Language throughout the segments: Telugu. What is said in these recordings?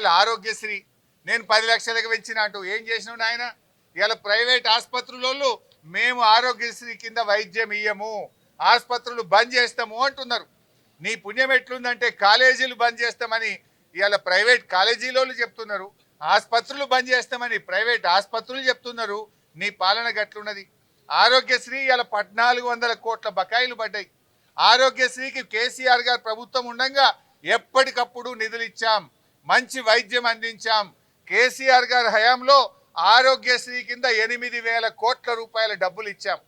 ఇవాళ ఆరోగ్యశ్రీ. నేను పది లక్షలకు పెంచిన అంటూ ఏం చేసినావు నాయన? ఇవాళ ప్రైవేట్ ఆసుపత్రులలో మేము ఆరోగ్యశ్రీ కింద వైద్యం ఇయ్యము ఆసుపత్రులు బంద్ చేస్తాము అంటున్నారు. నీ పుణ్యం ఎట్లుందంటే కాలేజీలు బంద్ చేస్తామని ఇవాళ ప్రైవేట్ కాలేజీలోళ్ళు చెప్తున్నారు. ఆసుపత్రులు బంద్ చేస్తామని ప్రైవేట్ ఆసుపత్రులు చెప్తున్నారు. నీ పాలన గట్లున్నది. ఆరోగ్యశ్రీ ఇవాళ పద్నాలుగు వందల కోట్ల బకాయిలు పడ్డాయి. ఆరోగ్యశ్రీకి కేసీఆర్ గారు ప్రభుత్వం ఉండగా ఎప్పటికప్పుడు నిధులు ఇచ్చాం. మంచి వైద్యం అందించాం. కేసీఆర్ గారి హయాంలో ఆరోగ్యశ్రీ కింద ఎనిమిది వేల కోట్ల రూపాయల డబ్బులు ఇచ్చాం.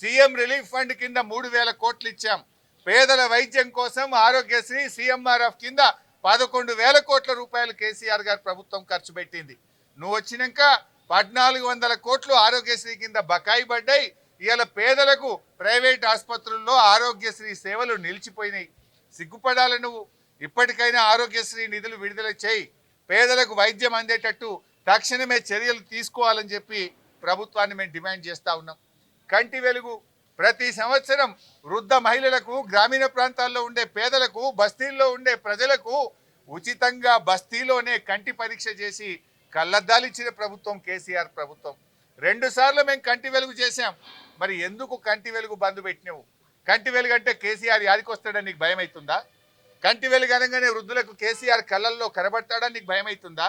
సీఎం రిలీఫ్ ఫండ్ కింద మూడు వేల కోట్లు ఇచ్చాం. పేదల వైద్యం కోసం ఆరోగ్యశ్రీ సీఎంఆర్ఎఫ్ కింద పదకొండు వేల కోట్ల రూపాయలు కేసీఆర్ గారి ప్రభుత్వం ఖర్చు పెట్టింది. నువ్వు వచ్చినాక పద్నాలుగు వందల కోట్లు ఆరోగ్యశ్రీ కింద బకాయి పడ్డాయి. ఇవాళ పేదలకు ప్రైవేట్ ఆసుపత్రుల్లో ఆరోగ్యశ్రీ సేవలు నిలిచిపోయినాయి. సిగ్గుపడాలి నువ్వు. ఇప్పటికైనా ఆరోగ్యశ్రీ నిధులు విడుదల చేయి. పేదలకు వైద్యం అందేటట్టు తక్షణమే చర్యలు తీసుకోవాలని చెప్పి ప్రభుత్వాన్ని మేము డిమాండ్ చేస్తూ ఉన్నాం. కంటి వెలుగు ప్రతి సంవత్సరం వృద్ధ మహిళలకు గ్రామీణ ప్రాంతాల్లో ఉండే పేదలకు బస్తీల్లో ఉండే ప్రజలకు ఉచితంగా బస్తీలోనే కంటి పరీక్ష చేసి కళ్ళద్దాలిచ్చిన ప్రభుత్వం కేసీఆర్ ప్రభుత్వం. రెండు సార్లు మేము కంటి వెలుగు చేశాం. మరి ఎందుకు కంటి వెలుగు బంద్ పెట్టినావు? కంటి వెలుగు అంటే కేసీఆర్ యాదికి వస్తాడని నీకు భయం అవుతుందా కంటి వెలుగనగానే వృద్ధులకు కేసీఆర్ కళ్ళల్లో కనబడతాడని నీకు భయమవుతుందా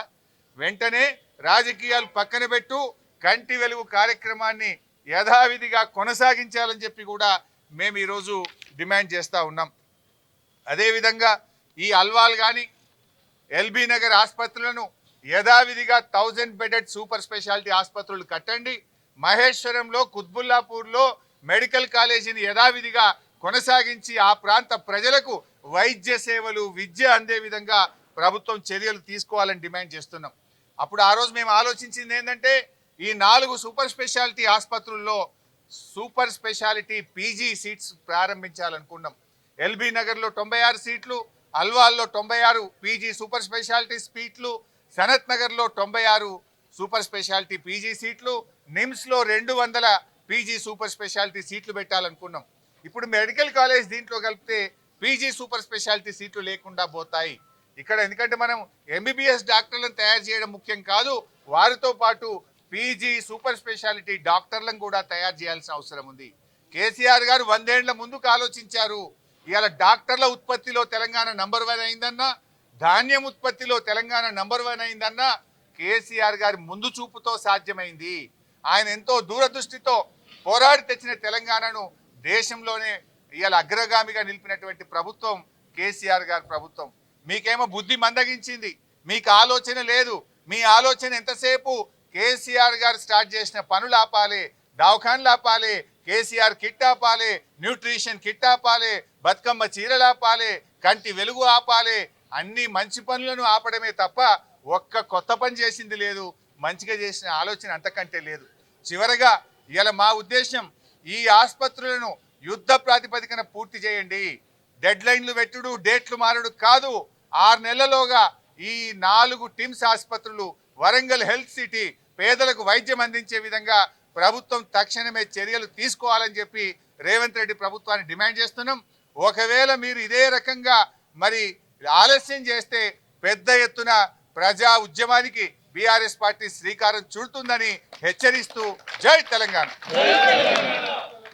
వెంటనే రాజకీయాలు పక్కన పెట్టు కంటి వెలుగు కార్యక్రమాన్ని యథావిధిగా కొనసాగించాలని చెప్పి కూడా మేము ఈరోజు డిమాండ్ చేస్తూ ఉన్నాం. అదేవిధంగా ఈ అల్వాల్ కానీ ఎల్బీ నగర్ ఆసుపత్రులను యథావిధిగా థౌజండ్ బెడెడ్ సూపర్ స్పెషాలిటీ ఆసుపత్రులు కట్టండి. మహేశ్వరంలో కుత్బుల్లాపూర్లో మెడికల్ కాలేజీని యథావిధిగా కొనసాగించి ఆ ప్రాంత ప్రజలకు వైద్య సేవలు విద్య అందే విధంగా ప్రభుత్వం చర్యలు తీసుకోవాలని డిమాండ్ చేస్తున్నాం. అప్పుడు ఆ రోజు మేము ఆలోచించింది ఏంటంటే ఈ నాలుగు సూపర్ స్పెషాలిటీ ఆసుపత్రుల్లో సూపర్ స్పెషాలిటీ పీజీ సీట్స్ ప్రారంభించాలనుకున్నాం. ఎల్బీ నగర్లో తొంభై ఆరు సీట్లు అల్వాల్లో తొంభై ఆరు పీజీ సూపర్ స్పెషాలిటీ సీట్లు సనత్ నగర్లో తొంభై ఆరు సూపర్ స్పెషాలిటీ పీజీ సీట్లు నిమ్స్లో రెండు వందల పీజీ సూపర్ స్పెషాలిటీ సీట్లు పెట్టాలనుకున్నాం. ఇప్పుడు మెడికల్ కాలేజ్ దీంట్లో కలిపితే పీజీ సూపర్ స్పెషాలిటీ సీట్లు లేకుండా పోతాయి. ఇక్కడ ఎందుకంటే మనం ఎంబీబీఎస్ డాక్టర్లను తయారు చేయడం ముఖ్యం కాదు వారితో పాటు పీజీ సూపర్ స్పెషాలిటీ డాక్టర్లను కూడా తయారు చేయాల్సిన అవసరం ఉంది. కేసీఆర్ గారు వందేళ్ళ ముందుకు ఆలోచించారు ఇవాళ డాక్టర్ల ఉత్పత్తిలో తెలంగాణ నంబర్ వన్ అయిందన్నా ధాన్యం ఉత్పత్తిలో తెలంగాణ నంబర్ వన్ అయిందన్నా కేసీఆర్ గారి ముందు చూపుతో సాధ్యమైంది. ఆయన ఎంతో దూరదృష్టితో పోరాడి తెచ్చిన తెలంగాణను దేశంలోనే ఇవాళ అగ్రగామిగా నిలిపినటువంటి ప్రభుత్వం కేసీఆర్ గారి ప్రభుత్వం. మీకేమో బుద్ధి మందగించింది. మీకు ఆలోచన లేదు. మీ ఆలోచన ఎంతసేపు? కేసీఆర్ గారు స్టార్ట్ చేసిన పనులు ఆపాలి దవాఖాన్లు ఆపాలి కేసీఆర్ కిట్ ఆపాలి న్యూట్రిషన్ కిట్ ఆపాలి బతుకమ్మ చీరలు ఆపాలి కంటి వెలుగు ఆపాలి అన్ని మంచి పనులను ఆపడమే తప్ప ఒక్క కొత్త పని చేసింది లేదు. మంచిగా చేసిన ఆలోచన అంతకంటే లేదు. చివరగా ఇలా మా ఉద్దేశం ఈ ఆసుపత్రులను యుద్ధ ప్రాతిపదికన పూర్తి చేయండి. డెడ్ లైన్లు పెట్టుడు డేట్లు మారడు కాదు. ఆరు నెలలోగా ఈ నాలుగు టిమ్స్ ఆసుపత్రులు వరంగల్ హెల్త్ సిటీ పేదలకు వైద్యం అందించే విధంగా ప్రభుత్వం తక్షణమే చర్యలు తీసుకోవాలని చెప్పి రేవంత్ రెడ్డి ప్రభుత్వాన్ని డిమాండ్ చేస్తున్నాం. ఒకవేళ మీరు ఇదే రకంగా మరి ఆలస్యం చేస్తే పెద్ద ఎత్తున ప్రజా ఉద్యమానికి బీఆర్ఎస్ పార్టీ శ్రీకారం చుడుతుందని హెచ్చరిస్తూ జై తెలంగాణ.